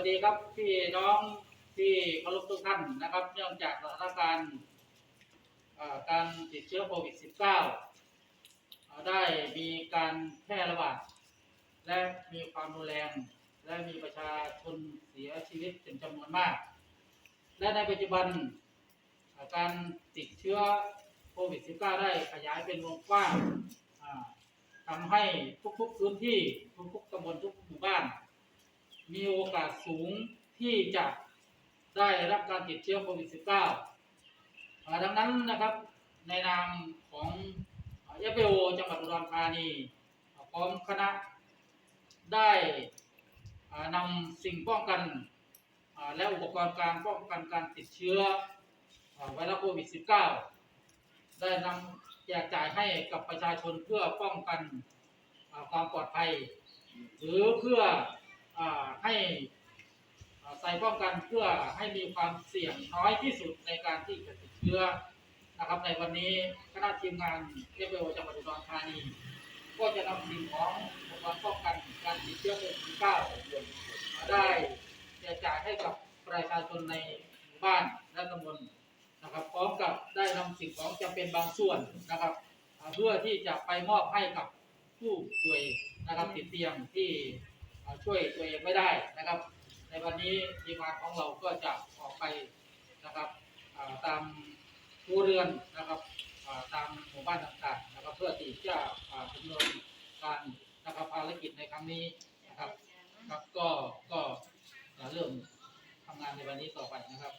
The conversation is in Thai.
วัสดีครับพี่น้องที่เคารพทุกท่านนะครับ เนื่องจากสถานการณ์การติดเชื้อโควิด -19 ได้มีการแพร่ระบาดและมีความรุนแรงและมีประชาชนเสียชีวิตเป็นจำนวนมาก และในปัจจุบันการติดเชื้อโควิด -19 ได้ขยายเป็นวงกว้างทำให้ทุกๆพื้นที่ทุกๆตำบลทุกหมู่บ้าน มีโอกาสสูงที่จะได้รับการติดเชื้อโควิด -19 อ่าดังนั้นนะครับในนามของเอฟโอจังหวัดอุดรธานีพร้อมคณะได้นำสิ่งป้องกันและอุปกรณ์การป้องกันการติดเชื้อไวรัสโควิด -19 ได้นำแจกจ่ายให้กับประชาชนเพื่อป้องกันความปลอดภัย หรือเพื่อ ให้ใส่ป้องกันเพื่อให้มีความเสี่ยงน้อยที่สุดในการที่จะติดเชื้อนะครับในวันนี้คณะทีมงานเอฟโอจังหวัดอุดรธานี ก็จะนำสิ่งของอุปกรณ์ป้องกันการติดเชื้อโควิด -19 มาได้แจกจ่ายให้กับประชาชนในหมู่บ้านและตำบลนะครับพร้อมกับได้นำสิ่งของจำเป็นบางส่วนนะครับ เพื่อที่จะไปมอบให้กับผู้ป่วยนะครับติดเตียงที่ ช่วยตัวเองไม่ได้นะครับ ในวันนี้ทีมงานของเราก็จะออกไปนะครับตามผู้เรือนนะครับตามหมู่บ้านต่างๆนะครับเพื่อที่จะอ่าดำเนินการนะครับภารกิจในครั้งนี้นะครับครับก็ก็เริ่มทำงานในวันนี้ต่อไปนะครับ